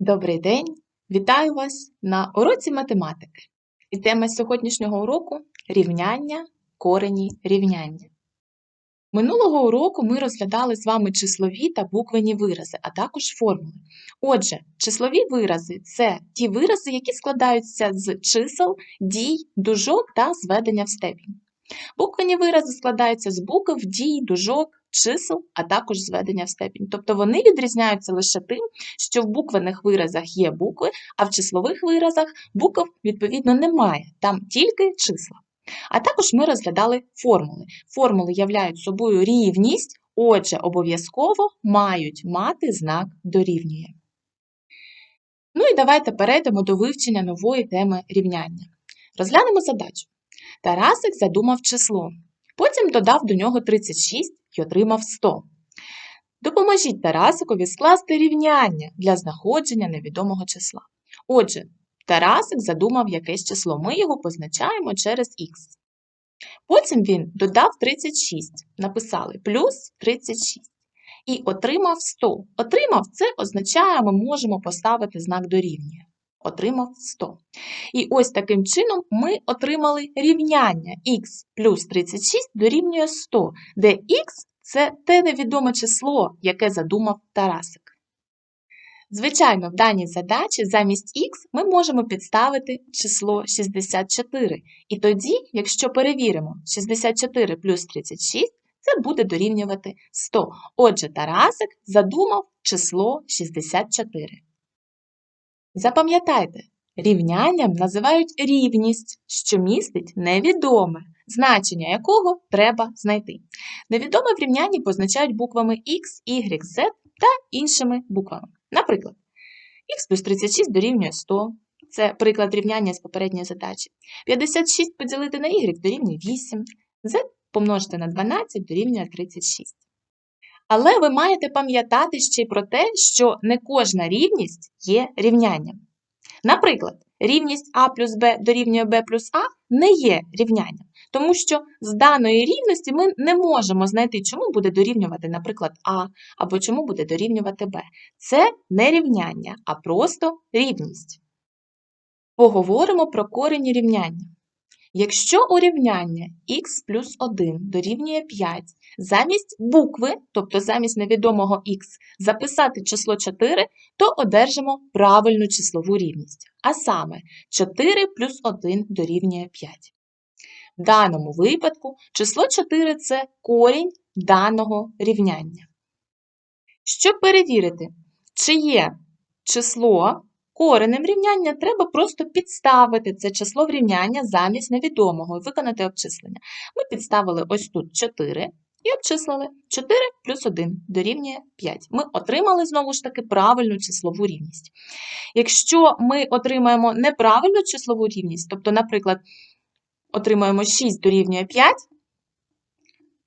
Добрий день! Вітаю вас на уроці математики. І тема сьогоднішнього уроку рівняння, корені рівняння. Минулого уроку ми розглядали з вами числові та буквені вирази, а також формули. Отже, числові вирази це ті вирази, які складаються з чисел, дій, дужок та зведення в степінь. Буквені вирази складаються з букв, дій, дужок, чисел, а також зведення в степінь. Тобто вони відрізняються лише тим, що в буквених виразах є букви, а в числових виразах букв, відповідно, немає, там тільки числа. А також ми розглядали формули. Формули являють собою рівність, отже, обов'язково мають мати знак дорівнює. Ну і давайте перейдемо до вивчення нової теми рівняння. Розглянемо задачу. Тарасик задумав число, потім додав до нього 36 і отримав 100. Допоможіть Тарасикові скласти рівняння для знаходження невідомого числа. Отже, Тарасик задумав якесь число, ми його позначаємо через х. Потім він додав 36, написали плюс 36. І отримав 100. Отримав це означає, ми можемо поставити знак дорівнює. Отримав 100. І ось таким чином ми отримали рівняння х плюс 36 дорівнює 100, де х це те невідоме число, яке задумав Тарасик. Звичайно, в даній задачі замість х ми можемо підставити число 64. І тоді, якщо перевіримо 64 плюс 36, це буде дорівнювати 100. Отже, Тарасик задумав число 64. Запам'ятайте, рівнянням називають рівність, що містить невідоме, значення якого треба знайти. Невідоме в рівнянні позначають буквами X, Y, Z та іншими буквами. Наприклад, х плюс 36 дорівнює 100. Це приклад рівняння з попередньої задачі. 56 поділити на y дорівнює 8, z помножити на 12 дорівнює 36. Але ви маєте пам'ятати ще й про те, що не кожна рівність є рівнянням. Наприклад, рівність а плюс b дорівнює b плюс а не є рівнянням, тому що з даної рівності ми не можемо знайти, чому буде дорівнювати, наприклад, а або чому буде дорівнювати b. Це не рівняння, а просто рівність. Поговоримо про корені рівняння. Якщо у рівняння х плюс 1 дорівнює 5, замість букви, тобто замість невідомого х, записати число 4, то одержимо правильну числову рівність. А саме 4 плюс 1 дорівнює 5. В даному випадку число 4 це корінь даного рівняння. Щоб перевірити, чи є число коренем рівняння, треба просто підставити це число в рівняння замість невідомого і виконати обчислення. Ми підставили ось тут 4 і обчислили 4 плюс 1 дорівнює 5. Ми отримали знову ж таки правильну числову рівність. Якщо ми отримаємо неправильну числову рівність, тобто, наприклад, отримаємо 6 дорівнює 5,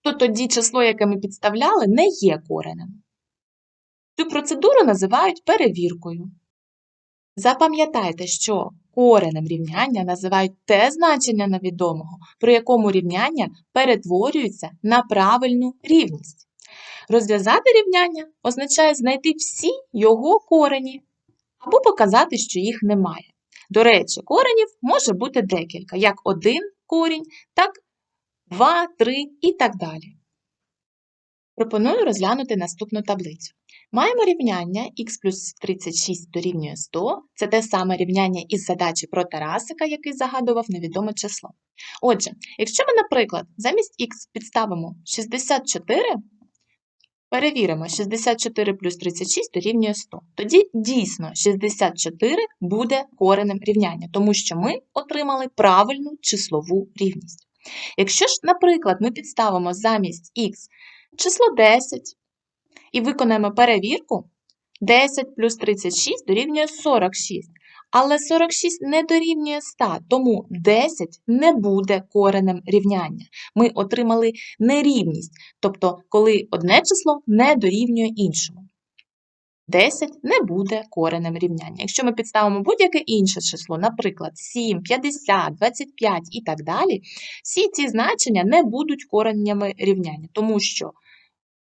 то тоді число, яке ми підставляли, не є коренем. Цю процедуру називають перевіркою. Запам'ятайте, що коренем рівняння називають те значення невідомого, при якому рівняння перетворюється на правильну рівність. Розв'язати рівняння означає знайти всі його корені або показати, що їх немає. До речі, коренів може бути декілька, як один корінь, так два, три і так далі. Пропоную розглянути наступну таблицю. Маємо рівняння х плюс 36 дорівнює 100. Це те саме рівняння із задачі про Тарасика, який загадував невідоме число. Отже, якщо ми, наприклад, замість х підставимо 64, перевіримо, 64 плюс 36 дорівнює 100. Тоді дійсно 64 буде коренем рівняння, тому що ми отримали правильну числову рівність. Якщо ж, наприклад, ми підставимо замість х число 10, і виконаємо перевірку, 10 плюс 36 дорівнює 46. Але 46 не дорівнює 100, тому 10 не буде коренем рівняння. Ми отримали нерівність, тобто, коли одне число не дорівнює іншому. 10 не буде коренем рівняння. Якщо ми підставимо будь-яке інше число, наприклад, 7, 50, 25 і так далі, всі ці значення не будуть коренями рівняння, тому що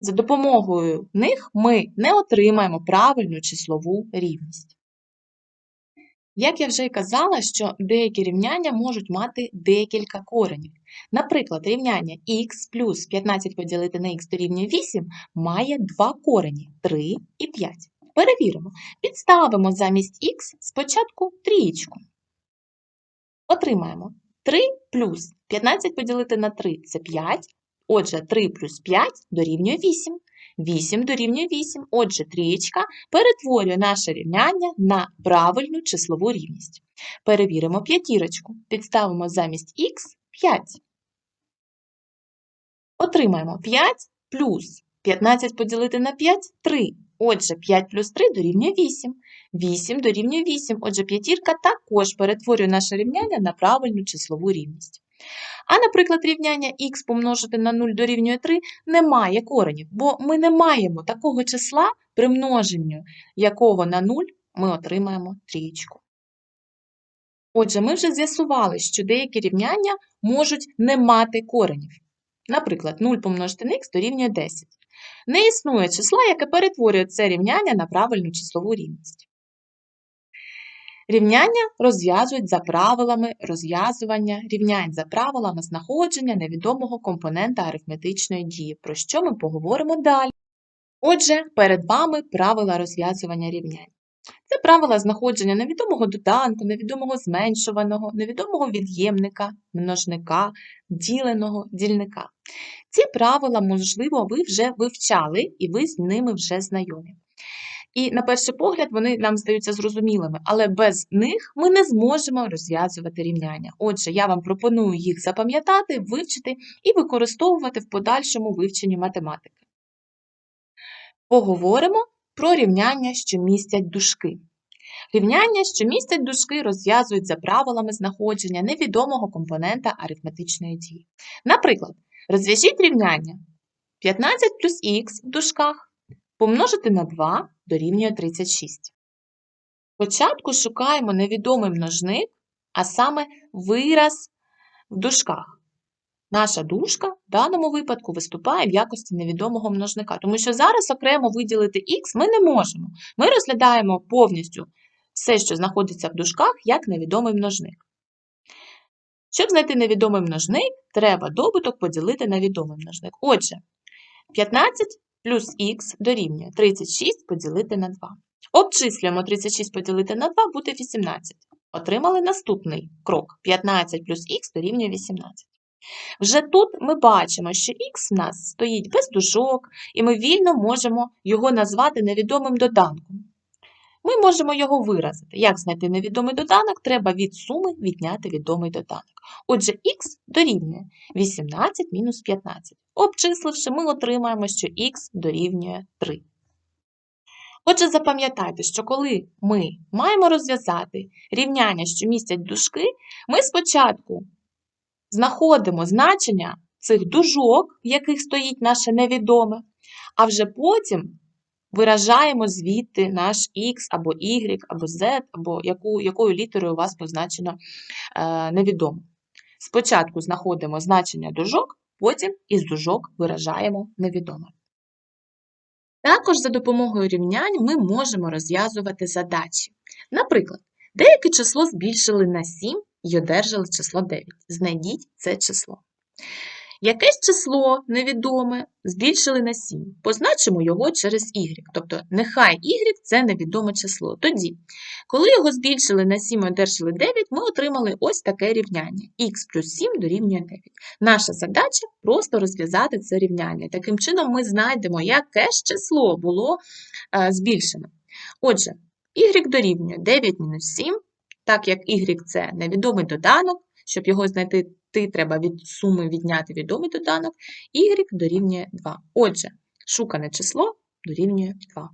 за допомогою них ми не отримаємо правильну числову рівність. Як я вже й казала, що деякі рівняння можуть мати декілька коренів. Наприклад, рівняння х плюс 15 поділити на х дорівнює 8 має два корені 3 і 5. Перевіримо. Підставимо замість х спочатку трієчку. Отримаємо 3 плюс 15 поділити на 3 – це 5. Отже, 3 плюс 5 дорівнює 8. 8 дорівнює 8. Отже, трієчка перетворює наше рівняння на правильну числову рівність. Перевіримо п'ятірочку. Підставимо замість х 5. Отримаємо 5 плюс 15 поділити на 5 – 3. Отже, 5 плюс 3 дорівнює 8. 8 дорівнює 8. Отже, п'ятірка також перетворює наше рівняння на правильну числову рівність. А, наприклад, рівняння х помножити на 0 дорівнює 3 не має коренів, бо ми не маємо такого числа, при множенню якого на 0 ми отримаємо трієчку. Отже, ми вже з'ясували, що деякі рівняння можуть не мати коренів. Наприклад, 0 помножити на х дорівнює 10. Не існує числа, яке перетворює це рівняння на правильну числову рівність. Рівняння розв'язують за правилами розв'язування, рівнянь за правилами знаходження невідомого компонента арифметичної дії, про що ми поговоримо далі. Отже, перед вами правила розв'язування рівнянь. Це правила знаходження невідомого доданку, невідомого зменшуваного, невідомого від'ємника, множника, діленого, дільника. Ці правила, можливо, ви вже вивчали і ви з ними вже знайомі. І на перший погляд вони нам здаються зрозумілими, але без них ми не зможемо розв'язувати рівняння. Отже, я вам пропоную їх запам'ятати, вивчити і використовувати в подальшому вивченні математики. Поговоримо про рівняння, що містять дужки. Рівняння, що містять дужки, розв'язують за правилами знаходження невідомого компонента арифметичної дії. Наприклад, розв'яжіть рівняння 15 плюс х в дужках помножити на 2 дорівнює 36. Спочатку шукаємо невідомий множник, а саме вираз в дужках. Наша дужка в даному випадку виступає в якості невідомого множника, тому що зараз окремо виділити х ми не можемо. Ми розглядаємо повністю все, що знаходиться в дужках, як невідомий множник. Щоб знайти невідомий множник, треба добуток поділити на відомий множник. Отже, 15 плюс х дорівнює 36 поділити на 2. Обчислюємо 36 поділити на 2 буде 18. Отримали наступний крок. 15 плюс х дорівнює 18. Вже тут ми бачимо, що х в нас стоїть без дужок, і ми вільно можемо його назвати невідомим доданком. Ми можемо його виразити. Як знайти невідомий доданок? Треба від суми відняти відомий доданок. Отже, х дорівнює 18 мінус 15. Обчисливши, ми отримаємо, що х дорівнює 3. Отже, запам'ятайте, що коли ми маємо розв'язати рівняння, що містять дужки, ми спочатку знаходимо значення цих дужок, в яких стоїть наше невідоме, а вже потім виражаємо звідти наш X або Y, або Z, або яку, якою літерою у вас позначено е, невідомо. Спочатку знаходимо значення дужок, потім із дужок виражаємо невідоме. Також за допомогою рівнянь ми можемо розв'язувати задачі. Наприклад, деяке число збільшили на 7 і одержали число 9. Знайдіть це число. Якесь число невідоме збільшили на 7. Позначимо його через y. Тобто, нехай y це невідоме число. Тоді, коли його збільшили на 7 і одержали 9, ми отримали ось таке рівняння. х плюс 7 дорівнює 9. Наша задача просто розв'язати це рівняння. Таким чином, ми знайдемо, яке ж число було е, збільшено. Отже, y дорівнює 9 мінус 7. Так як y – це невідомий доданок, щоб його знайти, ти треба від суми відняти відомий доданок, y дорівнює 2. Отже, шукане число дорівнює 2.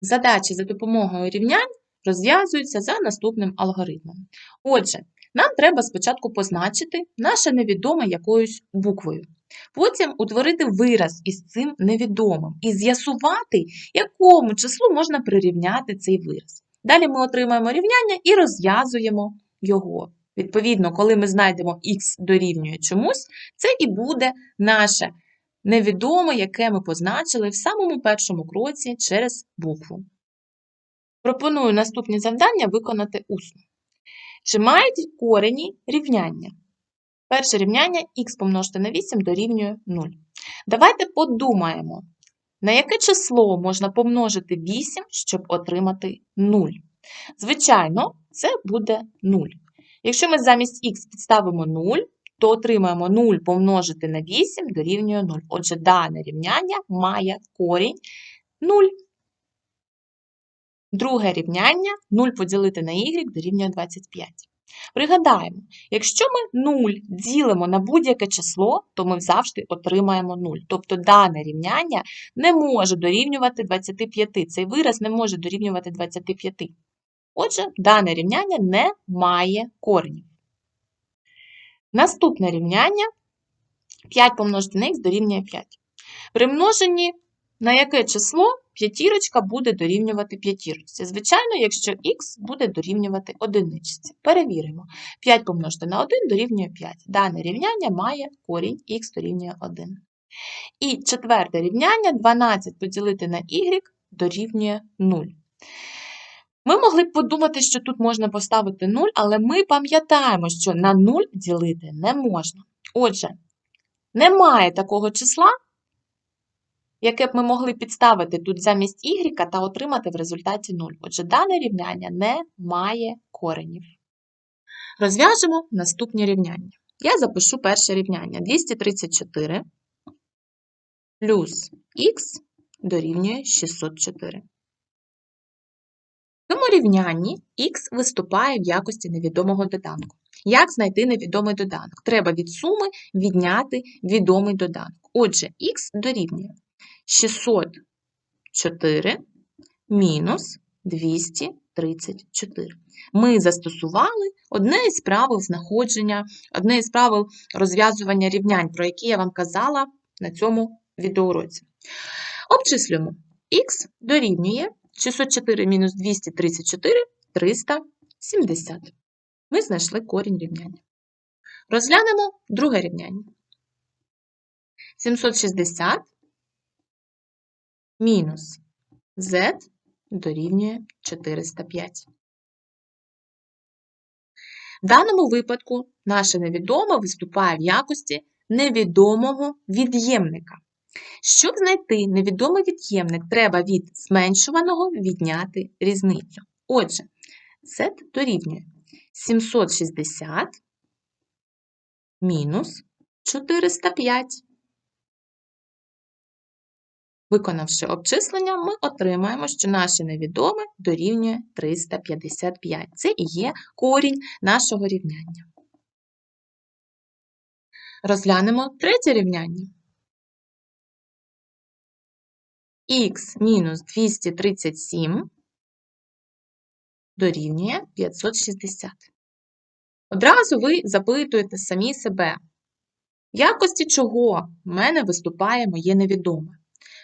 Задачі за допомогою рівнянь розв'язуються за наступним алгоритмом. Отже, нам треба спочатку позначити наше невідоме якоюсь буквою. Потім утворити вираз із цим невідомим і з'ясувати, якому числу можна прирівняти цей вираз. Далі ми отримаємо рівняння і розв'язуємо його. Відповідно, коли ми знайдемо х дорівнює чомусь, це і буде наше невідоме, яке ми позначили в самому першому кроці через букву. Пропоную наступні завдання виконати усно. Чи мають корені рівняння? Перше рівняння х помножити на 8 дорівнює 0. Давайте подумаємо, на яке число можна помножити 8, щоб отримати 0. Звичайно, це буде 0. Якщо ми замість х підставимо 0, то отримаємо 0 помножити на 8 дорівнює 0. Отже, дане рівняння має корінь 0. Друге рівняння 0 поділити на y дорівнює 25. Пригадаємо, якщо ми 0 ділимо на будь-яке число, то ми завжди отримаємо 0. Тобто дане рівняння не може дорівнювати 25. Цей вираз не може дорівнювати 25. Отже, дане рівняння не має коренів. Наступне рівняння 5 помножити на х дорівнює 5. При множенні на яке число п'ятірочка буде дорівнювати п'ятірочці? Звичайно, якщо х буде дорівнювати одиничці. Перевіримо. 5 помножити на 1 дорівнює 5. Дане рівняння має корінь х дорівнює 1. І четверте рівняння 12 поділити на y дорівнює 0. Ми могли б подумати, що тут можна поставити 0, але ми пам'ятаємо, що на 0 ділити не можна. Отже, немає такого числа, яке б ми могли підставити тут замість y та отримати в результаті 0. Отже, дане рівняння не має коренів. Розв'яжемо наступні рівняння. Я запишу перше рівняння 234 плюс х дорівнює 604. В цьому рівнянні х виступає в якості невідомого доданку. Як знайти невідомий доданок? Треба від суми відняти відомий доданок. Отже, х дорівнює 604 мінус 234. Ми застосували одне із правил знаходження, одне із правил розв'язування рівнянь, про які я вам казала на цьому відеоуроці. Обчислюємо. х дорівнює 604 мінус 234 370. Ми знайшли корінь рівняння. Розглянемо друге рівняння. 760 мінус z дорівнює 405. В даному випадку наше невідоме виступає в якості невідомого від'ємника. Щоб знайти невідомий від'ємник, треба від зменшуваного відняти різницю. Отже, z дорівнює 760 мінус 405. Виконавши обчислення, ми отримаємо, що наше невідоме дорівнює 355. Це і є корінь нашого рівняння. Розглянемо третє рівняння. Х мінус 237 дорівнює 560. Одразу ви запитуєте самі себе, в якості чого в мене виступає моє невідоме.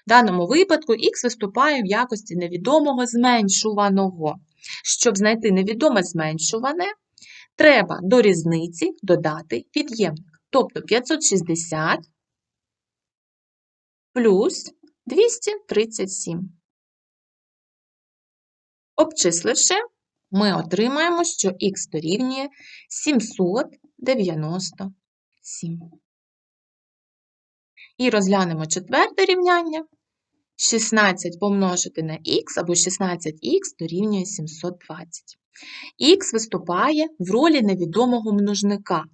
В даному випадку х виступає в якості невідомого зменшуваного. Щоб знайти невідоме зменшуване, треба до різниці додати від'ємник. Тобто 560 плюс 237. Обчисливши, ми отримаємо, що х дорівнює 797. І розглянемо четверте рівняння. 16 помножити на х або 16х дорівнює 720. Х виступає в ролі невідомого множника.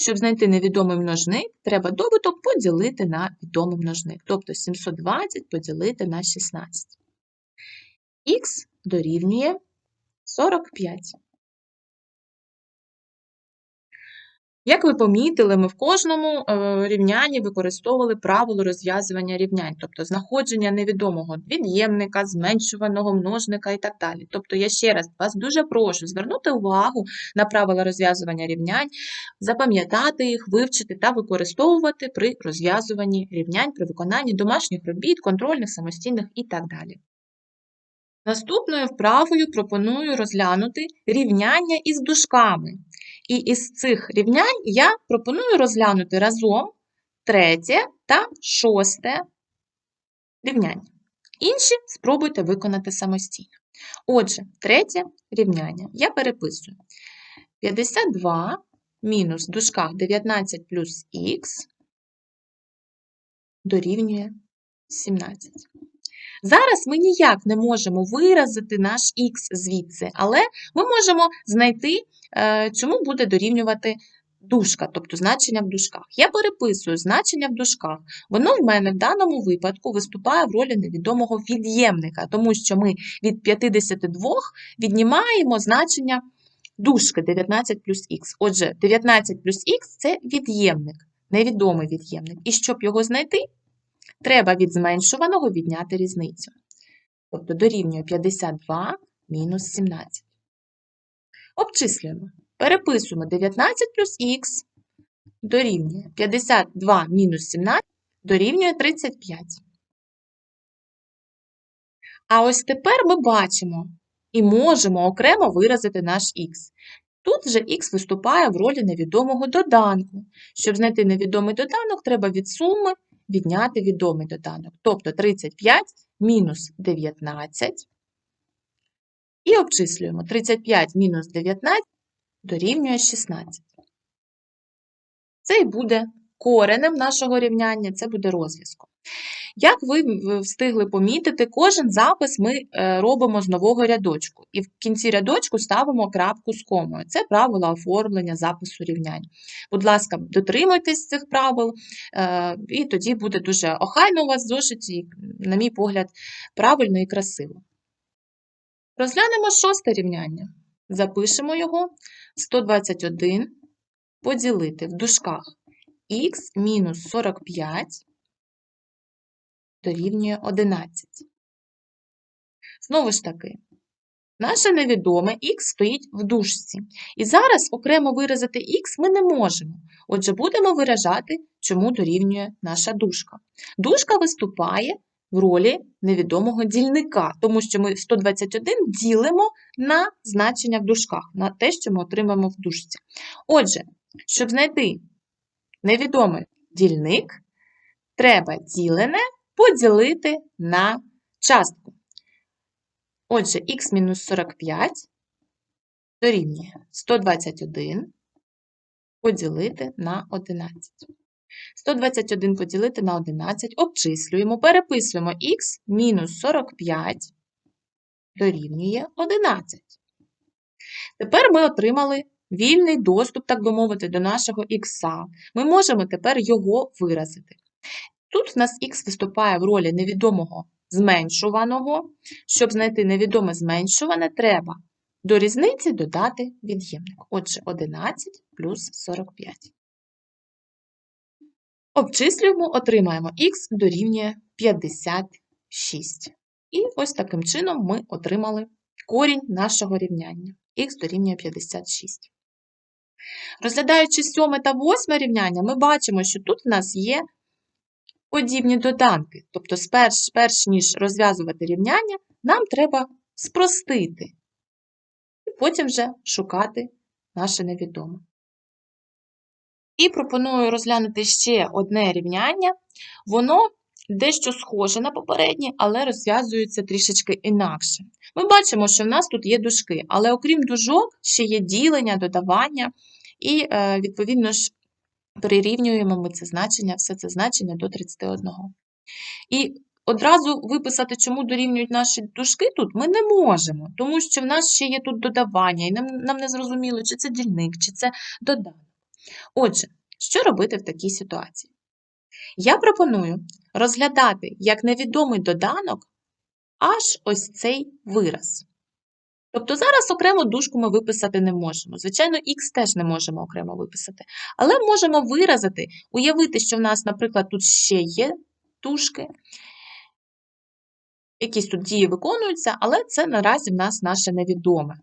Щоб знайти невідомий множник, треба добуток поділити на відомий множник. Тобто 720 поділити на 16. Х дорівнює 45. Як ви помітили, ми в кожному е, рівнянні використовували правило розв'язування рівнянь, тобто знаходження невідомого від'ємника, зменшуваного множника і так далі. Тобто, я ще раз вас дуже прошу звернути увагу на правила розв'язування рівнянь, запам'ятати їх, вивчити та використовувати при розв'язуванні рівнянь, при виконанні домашніх робіт, контрольних, самостійних і так далі. Наступною вправою пропоную розглянути рівняння із дужками. І із цих рівнянь я пропоную розглянути разом третє та шосте рівняння. Інші спробуйте виконати самостійно. Отже, третє рівняння. Я переписую. 52 мінус в дужках 19 плюс х дорівнює 17. Зараз ми ніяк не можемо виразити наш х звідси, але ми можемо знайти, е, чому буде дорівнювати дужка, тобто значення в дужках. Я переписую значення в дужках. Воно в мене в даному випадку виступає в ролі невідомого від'ємника, тому що ми від 52 віднімаємо значення дужки 19 плюс х. Отже, 19 плюс х – це від'ємник, невідомий від'ємник. І щоб його знайти, треба від зменшуваного відняти різницю. Тобто дорівнює 52 мінус 17. Обчислюємо. Переписуємо 19 плюс х дорівнює 52 мінус 17 дорівнює 35. А ось тепер ми бачимо і можемо окремо виразити наш х. Тут же х виступає в ролі невідомого доданку. Щоб знайти невідомий доданок, треба від суми відняти відомий доданок. Тобто 35 мінус 19. І обчислюємо 35 мінус 19 дорівнює 16. Це і буде коренем нашого рівняння, це буде розв'язком. Як ви встигли помітити, кожен запис ми е, робимо з нового рядочку. І в кінці рядочку ставимо крапку з комою. Це правила оформлення запису рівнянь. Будь ласка, дотримуйтесь цих правил, е, і тоді буде дуже охайно у вас зошиті, і, на мій погляд, правильно і красиво. Розглянемо шосте рівняння. Запишемо його 121 поділити в дужках х мінус 45 дорівнює 11. Знову ж таки, наше невідоме х стоїть в дужці. І зараз окремо виразити х ми не можемо. Отже, будемо виражати, чому дорівнює наша дужка. Дужка виступає в ролі невідомого дільника, тому що ми 121 ділимо на значення в дужках, на те, що ми отримаємо в дужці. Отже, щоб знайти невідомий дільник, треба ділене поділити на частку. Отже, х-45 дорівнює 121 поділити на 11. 121 поділити на 11 обчислюємо, переписуємо х мінус 45 дорівнює 11. Тепер ми отримали вільний доступ, так би мовити, до нашого х. Ми можемо тепер його виразити. Тут в нас х виступає в ролі невідомого зменшуваного. Щоб знайти невідоме зменшуване, треба до різниці додати від'ємник. Отже, 11 плюс 45. Обчислюємо, отримаємо х дорівнює 56. І ось таким чином ми отримали корінь нашого рівняння. х дорівнює 56. Розглядаючи сьоме та восьме рівняння, ми бачимо, що тут в нас є подібні доданки. Тобто, сперш, перш ніж розв'язувати рівняння, нам треба спростити. І потім вже шукати наше невідоме. І пропоную розглянути ще одне рівняння. Воно дещо схоже на попереднє, але розв'язується трішечки інакше. Ми бачимо, що в нас тут є дужки, але окрім дужок, ще є ділення, додавання, і, е, відповідно ж, перерівнюємо ми це значення, все це значення до 31. І одразу виписати, чому дорівнюють наші дужки тут, ми не можемо, тому що в нас ще є тут додавання, і нам, нам не зрозуміло, чи це дільник, чи це доданок. Отже, що робити в такій ситуації? Я пропоную розглядати як невідомий доданок аж ось цей вираз. Тобто зараз окремо дужку ми виписати не можемо. Звичайно, х теж не можемо окремо виписати. Але можемо виразити, уявити, що в нас, наприклад, тут ще є дужки, якісь тут дії виконуються, але це наразі в нас наше невідоме.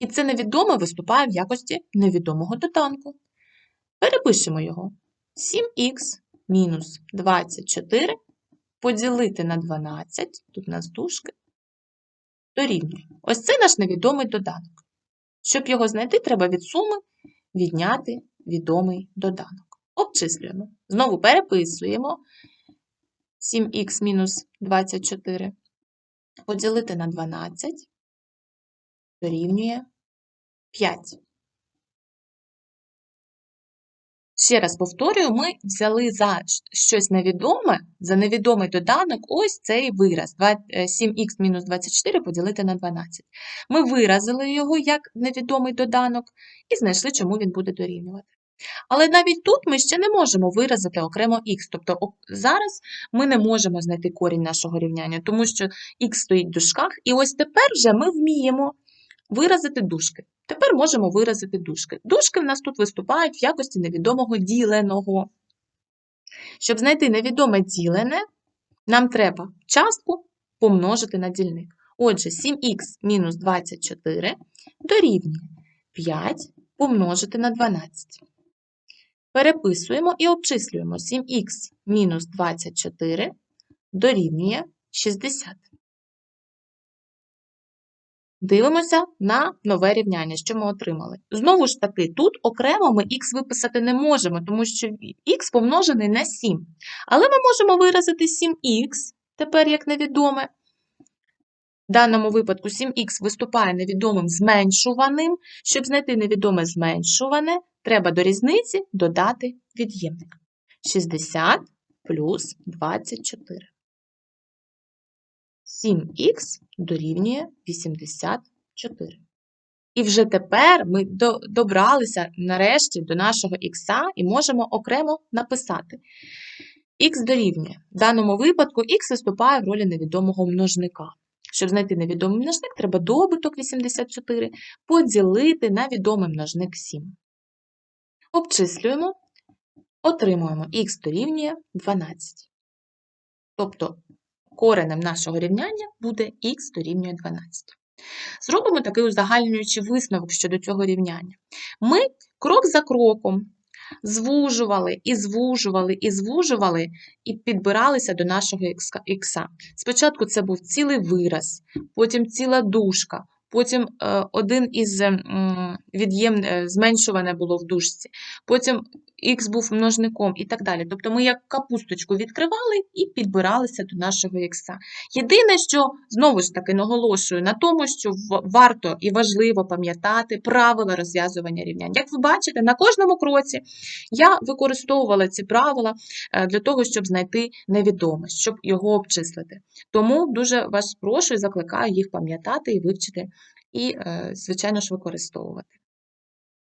І це невідоме виступає в якості невідомого доданку. Перепишемо його. 7х мінус 24 поділити на 12, тут у нас дужки, дорівнює. Ось це наш невідомий доданок. Щоб його знайти, треба від суми відняти відомий доданок. Обчислюємо. Знову переписуємо 7х мінус 24. поділити на 12 дорівнює 5. Ще раз повторюю, ми взяли за щось невідоме, за невідомий доданок ось цей вираз. Е, 7х мінус 24 поділити на 12. Ми виразили його як невідомий доданок і знайшли, чому він буде дорівнювати. Але навіть тут ми ще не можемо виразити окремо х. Тобто зараз ми не можемо знайти корінь нашого рівняння, тому що х стоїть в дужках, і ось тепер вже ми вміємо виразити дужки. Тепер можемо виразити дужки. Дужки в нас тут виступають в якості невідомого діленого. Щоб знайти невідоме ділене, нам треба частку помножити на дільник. Отже, 7х мінус 24 дорівнює 5 помножити на 12. Переписуємо і обчислюємо 7х мінус 24 дорівнює 60. Дивимося на нове рівняння, що ми отримали. Знову ж таки, тут окремо ми х виписати не можемо, тому що х помножений на 7. Але ми можемо виразити 7х, тепер як невідоме. В даному випадку 7х виступає невідомим зменшуваним. Щоб знайти невідоме зменшуване, треба до різниці додати від'ємник. 60 плюс 24. 7х дорівнює 84. І вже тепер ми до- добралися нарешті до нашого х і можемо окремо написати. х дорівнює. В даному випадку х виступає в ролі невідомого множника. Щоб знайти невідомий множник, треба добуток 84 поділити на відомий множник 7. Обчислюємо, отримуємо х дорівнює 12. Тобто коренем нашого рівняння буде х дорівнює 12. Зробимо такий узагальнюючий висновок щодо цього рівняння. Ми крок за кроком звужували і звужували і звужували і підбиралися до нашого х. Спочатку це був цілий вираз, потім ціла дужка, потім е, один із від'єм е, зменшуване було в дужці, потім х був множником і так далі. Тобто ми як капусточку відкривали і підбиралися до нашого х. Єдине, що знову ж таки наголошую на тому, що варто і важливо пам'ятати правила розв'язування рівнянь. Як ви бачите, на кожному кроці я використовувала ці правила е, для того, щоб знайти невідоме, щоб його обчислити. Тому дуже вас прошу і закликаю їх пам'ятати і вивчити, і, е, звичайно ж, використовувати.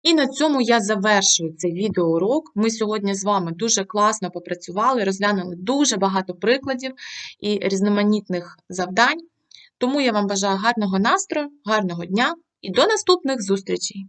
І на цьому я завершую цей відеоурок. Ми сьогодні з вами дуже класно попрацювали, розглянули дуже багато прикладів і різноманітних завдань. Тому я вам бажаю гарного настрою, гарного дня і до наступних зустрічей!